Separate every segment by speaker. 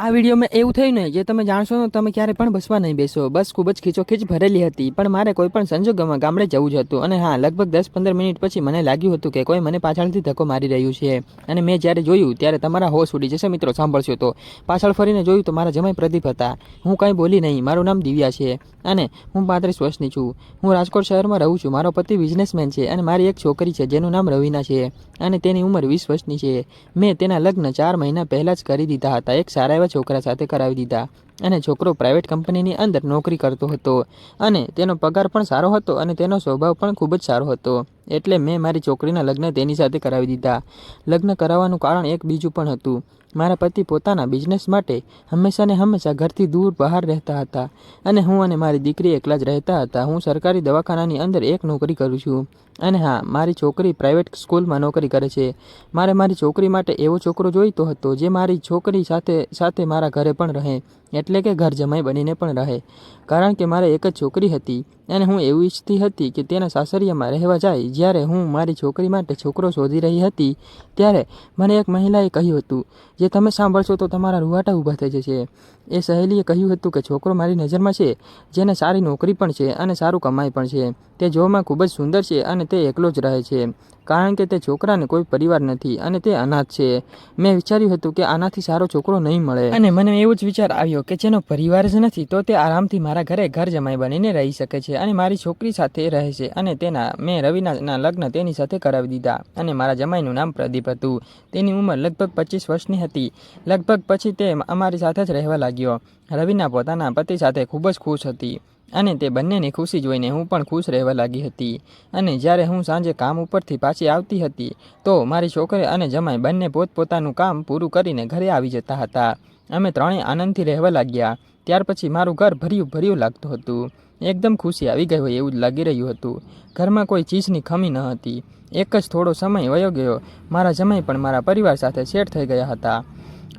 Speaker 1: આ વિડીયોમાં એવું થયું ને, જે તમે જાણશો ને, તમે ક્યારે પણ બસમાં નહીં બેસો. બસ ખૂબ જ ખીચોખીચ ભરેલી હતી, પણ મારે કોઈ પણ સંજોગોમાં ગામડે જવું જ હતું. અને હા, લગભગ દસ પંદર મિનિટ પછી મને લાગ્યું હતું કે કોઈ મને પાછળથી ધક્કો મારી રહ્યું છે. અને મેં જ્યારે જોયું, ત્યારે તમારા હોશ ઉડી જશે મિત્રો, સાંભળશો તો. પાછળ ફરીને જોયું તો મારા જમાઈ પ્રદીપ હતા. હું કાંઈ બોલી નહીં, મારું નામ દિવ્યા છે. અને હું પાંત્રીસ વર્ષની છું. હું રાજકોટ શહેરમાં રહું છું. મારો પતિ બિઝનેસમેન છે અને મારી એક છોકરી છે, જેનું નામ રવિના છે. અને તેની ઉંમર વીસ વર્ષની છે. મેં તેના લગ્ન ચાર મહિના પહેલાં જ કરી દીધા હતા. એક સારા એવા છોકરા સાથે કરાવી દીધા અને છોકરો પ્રાઇવેટ કંપનીની અંદર નોકરી કરતો હતો. અને તેનો પગાર પણ સારો હતો અને તેનો સ્વભાવ પણ ખૂબ જ સારો હતો. એટલે મેં મારી છોકરીના લગ્ન તેની સાથે કરાવી દીધા. લગ્ન કરાવવાનું કારણ એક બીજું પણ હતું. મારા પતિ પોતાના બિઝનેસ માટે હંમેશાને હંમેશા ઘરથી દૂર બહાર રહેતા હતા અને હું અને મારી દીકરી એકલા જ રહેતા હતા. હું સરકારી દવાખાનાની અંદર એક નોકરી કરું છું અને હા, મારી છોકરી પ્રાઇવેટ સ્કૂલમાં નોકરી કરે છે. મારે મારી છોકરી માટે એવો છોકરો જોઈતો હતો જે મારી છોકરી સાથે સાથે મારા ઘરે પણ રહે. એટલે કે ઘર જમાઈ બનીને પણ રહે. કારણ કે મારે એક જ છોકરી હતી અને હું એવું ઈચ્છતી હતી કે તેના સાસરિયામાં રહેવા જાય. જ્યારે હું મારી છોકરી માટે છોકરો શોધી રહી હતી, ત્યારે મને એક મહિલાએ કહ્યું હતું, જે તમે સાંભળશો તો તમારા રૂવાટા ઊભા થઈ જશે. એ સહેલીએ કહ્યું હતું કે છોકરો મારી નજરમાં છે, જેને સારી નોકરી પણ છે અને સારું કમાઈ પણ છે. તે જોવામાં ખૂબ જ સુંદર છે અને તે એકલો જ રહે છે, કારણ કે તે છોકરાને કોઈ પરિવાર નથી અને તે અનાથ છે. મેં વિચાર્યું હતું કે આનાથી સારો છોકરો નહીં મળે. અને મને એવો જ વિચાર આવ્યો કે જેનો પરિવાર જ નથી, તો તે આરામથી મારા ઘરે ઘર જમાઈ બનીને રહી શકે છે અને મારી છોકરી સાથે રહે છે અને તેના, મેં રવિના લગ્ન તેની સાથે કરાવી દીધા અને મારા જમાઈનું નામ પ્રદીપ હતું. તેની ઉંમર લગભગ પચીસ વર્ષની હતી. લગભગ પછી તે અમારી સાથે જ રહેવા લાગ્યો રવિના પોતાના પતિ સાથે ખૂબ જ ખુશ હતી અને તે બંનેની ખુશી જોઈને હું પણ ખુશ રહેવા લાગી હતી. અને જ્યારે હું સાંજે કામ ઉપરથી પાછી આવતી હતી, તો મારી છોકરી અને જમાઈ બંને પોતપોતાનું કામ પૂરું કરીને ઘરે આવી જતા હતા. અમે ત્રણેય આનંદથી રહેવા લાગ્યા. ત્યાર પછી મારું ઘર ભર્યું ભર્યું લાગતું હતું. એકદમ ખુશી આવી ગઈ હોય એવું જ લાગી રહ્યું હતું. ઘરમાં કોઈ ચીજની ખમી ન હતી. એક જ થોડો સમય વયો ગયો. મારા જમાઈ પણ મારા પરિવાર સાથે સેટ થઈ ગયા હતા.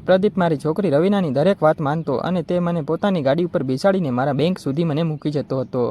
Speaker 1: પ્રદીપ મારી છોકરી રવિનાની દરેક વાત માનતો અને તે મને પોતાની ગાડી ઉપર બેસાડીને મારા બેંક સુધી મને મૂકી જતો હતો.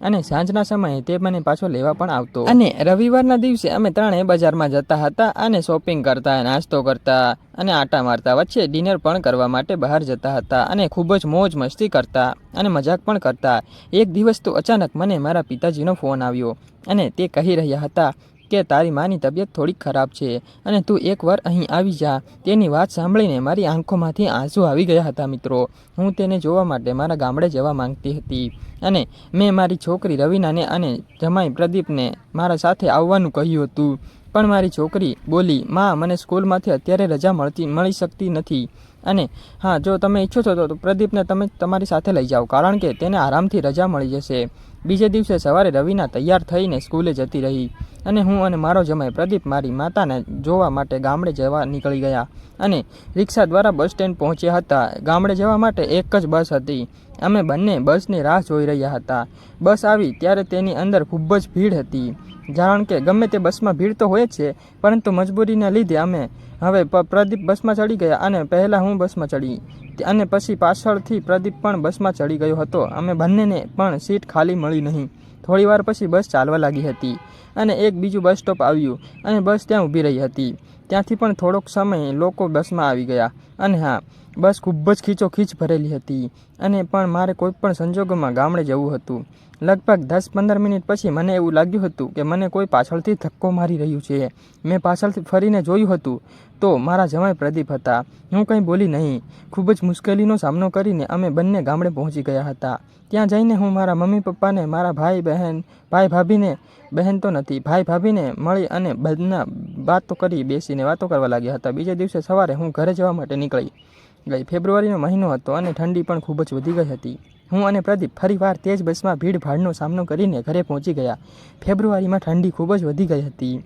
Speaker 1: અને સાંજના સમયે તે મને પાછો લેવા પણ આવતો. અને રવિવારના દિવસે અમે ત્રણે બજારમાં જતા હતા અને શોપિંગ કરતા, નાસ્તો કરતા અને આટા મારતા, વચ્ચે ડિનર પણ કરવા માટે બહાર જતા હતા અને ખૂબ જ મોજ મસ્તી કરતા અને મજાક પણ કરતા. એક દિવસ તો અચાનક મને મારા પિતાજીનો ફોન આવ્યો અને તે કહી રહ્યા હતા કે તારી માની તબિયત થોડીક ખરાબ છે અને તું એકવાર અહીં આવી જા. તેની વાત સાંભળીને મારી આંખોમાંથી આંસુ આવી ગયા હતા મિત્રો. હું તેને જોવા માટે મારા ગામડે જવા માંગતી હતી અને મેં મારી છોકરી રવિનાને અને જમાઈ પ્રદીપને મારા સાથે આવવાનું કહ્યું હતું. પણ મારી છોકરી બોલી, માં, મને સ્કૂલમાંથી અત્યારે રજા મળતી, મળી શકતી નથી. અને, હા, જો તમે ઈચ્છો છો તો પ્રદીપને તમે તમારી સાથે લઈ જાઓ, કારણ કે તેને આરામથી રજા મળી જશે. બીજે દિવસે સવારે રવિના તૈયાર થઈને સ્કૂલે જતી રહી અને હું અને મારો જમાઈ પ્રદીપ મારી માતાને જોવા માટે ગામડે જવા નીકળી ગયા અને રિક્ષા દ્વારા બસ સ્ટેન્ડ પહોંચ્યા હતા. ગામડે જવા માટે એક જ બસ હતી. અમે બંને બસની રાહ જોઈ રહ્યા હતા. બસ આવી ત્યારે તેની અંદર ખૂબ જ ભીડ હતી. કારણ કે ગમે તે બસમાં ભીડ તો હોય જ છે, પરંતુ મજબૂરીના લીધે અમે હવે પ્રદીપ બસમાં ચડી ગયા અને પહેલાં હું બસમાં ચડી. અને પછી પાછળથી પ્રદીપ પણ બસમાં ચડી ગયો હતો. અમે બંનેને પણ સીટ ખાલી મળી નહીં. થોડીવાર પછી બસ ચાલવા લાગી હતી અને એક બીજું બસ સ્ટોપ આવ્યું અને બસ ત્યાં ઊભી રહી હતી. ત્યાંથી પણ થોડોક સમય લોકો બસમાં આવી ગયા. અને હા, બસ ખૂબ જ ખીચોખીચ ભરેલી હતી. અને પણ મારે કોઈ પણ સંજોગોમાં ગામડે જવું હતું. લગભગ દસ પંદર મિનિટ પછી મને એવું લાગ્યું હતું કે મને કોઈ પાછળથી ધક્કો મારી રહ્યું છે. મેં પાછળથી ફરીને જોયું હતું. તો મારા જમાઈ પ્રદીપ હતા. હું કંઈ બોલી નહીં. ખૂબ જ મુશ્કેલીનો સામનો કરીને અમે બંને ગામડે પહોંચી ગયા હતા. ત્યાં જઈને હું મારા મમ્મી પપ્પાને, મારા ભાઈ બહેન, ભાઈ ભાભીને, બહેન તો નથી, ભાઈ ભાભીને મળી અને બધા વાતો કરી બેસીને વાતો કરવા લાગ્યા હતા. બીજે દિવસે સવારે હું ઘરે જવા માટે નીકળી ગઈ. ફેબ્રુઆરીનો મહિનો હતો અને ઠંડી પણ ખૂબ જ વધી ગઈ હતી. હું અને પ્રદીપ ફરીવાર તેજ બસમાં ભીડભાડનો સામનો કરીને ઘરે પહોંચી ગયા. ફેબ્રુઆરીમાં ઠંડી ખૂબ જ વધી ગઈ હતી,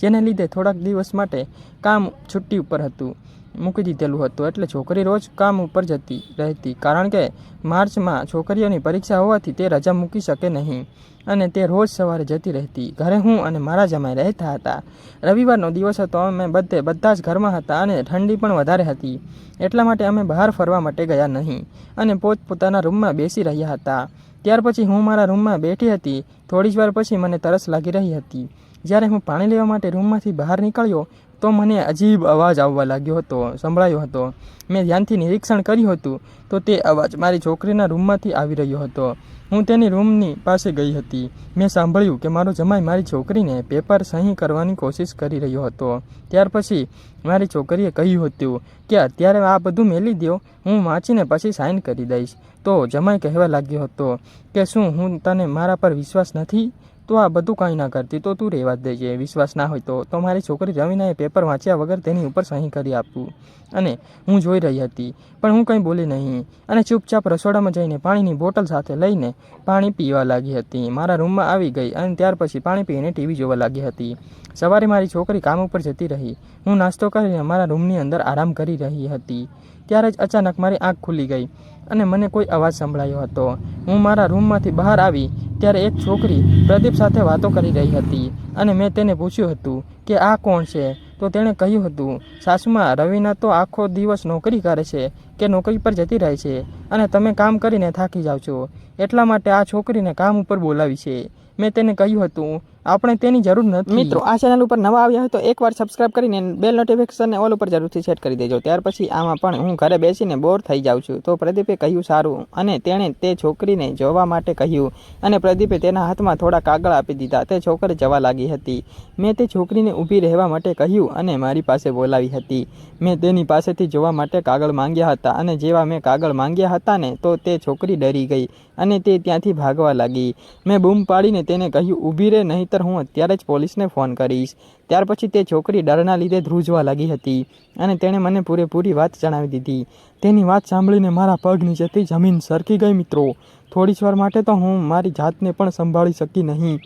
Speaker 1: જેને લીધે થોડાક દિવસ માટે કામ છુટ્ટી ઉપર હતું. મૂકી દીધેલું હતું એટલે છોકરી રોજ કામ ઉપર જતી રહેતી. કારણ કે માર્ચમાં છોકરીઓની પરીક્ષા હોવાથી તે રજા મૂકી શકે નહીં અને તે રોજ સવારે જતી રહેતી. ઘરે હું અને મારા જમાઈ રહેતા હતા. રવિવારનો દિવસ હતો, અમે બધે બધા જ ઘરમાં હતા અને ઠંડી પણ વધારે હતી. એટલા માટે અમે બહાર ફરવા માટે ગયા નહીં અને પોતપોતાના રૂમમાં બેસી રહ્યા હતા. ત્યાર પછી હું મારા રૂમમાં બેઠી હતી. થોડી જ વાર પછી મને તરસ લાગી રહી હતી. જ્યારે હું પાણી લેવા માટે રૂમમાંથી બહાર નીકળ્યો તો મને અજીબ અવાજ આવવા લાગ્યો હતો, સંભળાયો હતો. મેં ધ્યાનથી નિરીક્ષણ કર્યું હતું તો તે અવાજ મારી છોકરીના રૂમમાંથી આવી રહ્યો હતો. હું તેની રૂમની પાસે ગઈ હતી. મેં સાંભળ્યું કે મારો જમાઈ મારી છોકરીને પેપર સહી કરવાની કોશિશ કરી રહ્યો હતો. ત્યાર પછી મારી છોકરીએ કહ્યું હતું કે અત્યારે આ બધું મેલી દો હું વાંચીને પછી સાઇન કરી દઈશ. તો જમાઈ કહેવા લાગ્યો હતો કે શું હું તને મારા પર વિશ્વાસ નથી? તો આ બધું કાંઈ ના કરતી, તો તું રહેવા જ દેજે, વિશ્વાસ ના હોય તો. મારી છોકરી રવિનાએ પેપર વાંચ્યા વગર તેની ઉપર સહી કરી આપવું. અને હું જોઈ રહી હતી, પણ હું કંઈ બોલી નહીં. અને ચૂપચાપ રસોડામાં જઈને પાણીની બોટલ સાથે લઈને પાણી પીવા લાગી હતી. મારા રૂમમાં આવી ગઈ અને ત્યાર પછી પાણી પીને ટીવી જોવા લાગી હતી. સવારે મારી છોકરી કામ ઉપર જતી રહી. હું નાસ્તો કરીને મારા રૂમની અંદર આરામ કરી રહી હતી. ત્યારે જ અચાનક મારી આંખ ખુલી ગઈ અને મને કોઈ અવાજ સંભળાયો હતો. હું મારા રૂમમાંથી બહાર આવી ત્યારે એક છોકરી પ્રદીપ સાથે વાતો કરી રહી હતી અને મેં તેને પૂછ્યું હતું કે આ કોણ છે? તો તેણે કહ્યું હતું, સાસુમાં રવિના તો આખો દિવસ નોકરી કરે છે કે નોકરી પર જતી રહે છે અને તમે કામ કરીને થાકી જાઓ છો. એટલા માટે આ છોકરીને કામ ઉપર બોલાવી છે. મેં તેને કહ્યું હતું આપણે તેની જરૂર નથી. મિત્રો, આ ચેનલ ઉપર નવા આવ્યા હોય તો એકવાર સબસ્ક્રાઇબ કરીને બેલ નોટિફિકેશનને ઓલ ઉપર જરૂરથી સેટ કરી દેજો. ત્યાર પછી આમાં પણ હું ઘરે બેસીને બોર થઈ જાઉં છું. તો પ્રદીપે કહ્યું સારું અને તેણે તે છોકરીને જોવા માટે કહ્યું અને પ્રદીપે તેના હાથમાં થોડા કાગળ આપી દીધા. તે છોકરી જવા લાગી હતી. મેં તે છોકરીને ઊભી રહેવા માટે કહ્યું અને મારી પાસે બોલાવી હતી. મેં તેની પાસેથી જોવા માટે કાગળ માંગ્યા હતા અને જેવા મેં કાગળ માંગ્યા હતા ને તો તે છોકરી ડરી ગઈ. અને તે ત્યાંથી ભાગવા લાગી. મેં બૂમ પાડીને તેને કહ્યું, ઊભી રહે નહીંતર હું અત્યારે જ પોલીસને ફોન કરીશ. ત્યાર પછી તે છોકરી ડરના લીધે ધ્રુજવા લાગી હતી અને તેણે મને પૂરેપૂરી વાત જણાવી દીધી. તેની વાત સાંભળીને મારા પગ નીચેથી જમીન સરકી ગઈ, મિત્રો. થોડી વાર માટે તો હું મારી જાતને પણ સંભાળી શકી નહીં.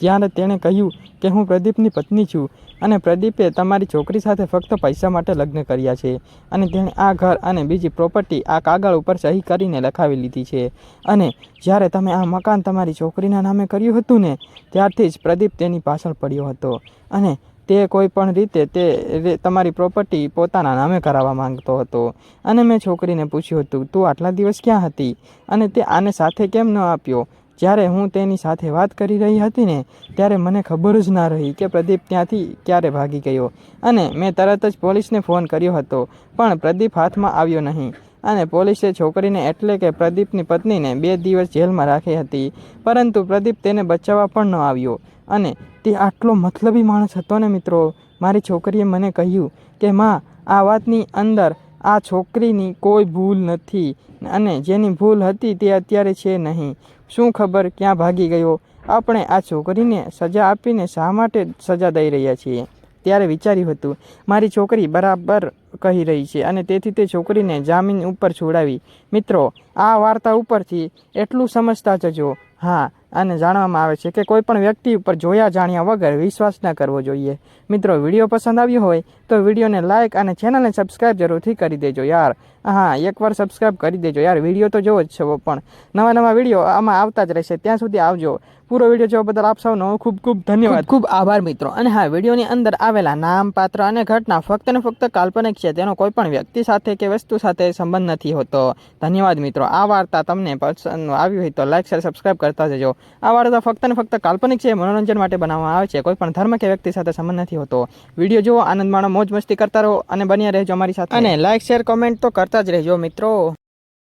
Speaker 1: ત્યારે તેણે કહ્યું કે હું પ્રદીપની પત્ની છું અને પ્રદીપે તમારી છોકરી સાથે ફક્ત પૈસા માટે લગ્ન કર્યા છે અને તેણે આ ઘર અને બીજી પ્રોપર્ટી આ કાગળ ઉપર સહી કરીને લખાવી લીધી છે. અને જ્યારે તમે આ મકાન તમારી છોકરીના નામે કર્યું હતું ને, ત્યારથી જ પ્રદીપ તેની પાછળ પડ્યો હતો અને તે કોઈ પણ રીતે તે તમારી પ્રોપર્ટી પોતાના નામે કરાવવા માંગતો હતો. અને મેં છોકરીને પૂછ્યું હતું તું આટલા દિવસ ક્યાં હતી? અને તે આને સાથે કેમ ન આપ્યો? જ્યારે હું તેની સાથે વાત કરી રહી હતી ને, ત્યારે મને ખબર જ ના રહી કે પ્રદીપ ત્યાંથી ક્યારે ભાગી ગયો. અને મેં તરત જ પોલીસને ફોન કર્યો હતો, પણ પ્રદીપ હાથમાં આવ્યો નહીં. અને પોલીસે છોકરીને એટલે કે પ્રદીપની પત્નીને બે દિવસ જેલમાં રાખી હતી, પરંતુ પ્રદીપ તેને બચાવવા પણ ન આવ્યો. અને તે આટલો મતલબી માણસ હતો ને મિત્રો, મારી છોકરીએ મને કહ્યું કે, માં, આ વાતની અંદર આ છોકરીની કોઈ ભૂલ નથી અને જેની ભૂલ હતી તે અત્યારે છે નહીં. શું ખબર ક્યાં ભાગી ગયો? આપણે આ છોકરીને સજા આપીને શા માટે સજા દઈ રહ્યા છીએ? ત્યારે વિચાર્યું હતું, મારી છોકરી બરાબર કહી રહી છે અને તેથી તે છોકરીને જામીન ઉપર છોડાવી. મિત્રો, આ વાર્તા ઉપરથી એટલું સમજતા જજો. હા અને જાણવામાં આવે છે કે કોઈ પણ વ્યક્તિ ઉપર જોયા જાણ્યા વગર વિશ્વાસ ન કરવો જોઈએ. મિત્રો, વીડિયો પસંદ આવ્યો હોય તો વિડીયોને લાઇક અને ચેનલને સબસ્ક્રાઇબ જરૂરથી કરી દેજો યાર. હા, એકવાર સબસ્ક્રાઇબ કરી દેજો યાર. વીડિયો તો જોવો જ છો પણ. નવા નવા વીડિયો આમાં આવતા જ રહેશે. ત્યાં સુધી આવજો. પૂરો વીડિયો જોવા બદલ આપ સૌનો ખૂબ ખૂબ ધન્યવાદ. ખૂબ આભાર મિત્રો. અને હા વિડીયોની અંદર આવેલા નામ પાત્ર અને ઘટના ફક્ત ને ફક્ત કાલ્પનિક છે તેનો કોઈ પણ વ્યક્તિ સાથે કે વસ્તુ સાથે સંબંધ નથી હોતો. ધન્યવાદ મિત્રો. આ વાર્તા તમને પસંદ આવી હોય તો લાઈક શેર સબસ્ક્રાઈબ કરતા જજો. આ વાર્તા ફક્ત ને ફક્ત કાલ્પનિક છે મનોરંજન માટે બનાવવામાં આવે છે. કોઈ પણ ધર્મ કે વ્યક્તિ સાથે સંબંધ નથી હોતો. વીડિયો જુઓ આનંદ માણો મોજ મસ્તી કરતા રહો અને બન્યા રહેજો અમારી સાથે. અને લાઈક શેર કોમેન્ટ તો કરતા જ રહેજો મિત્રો.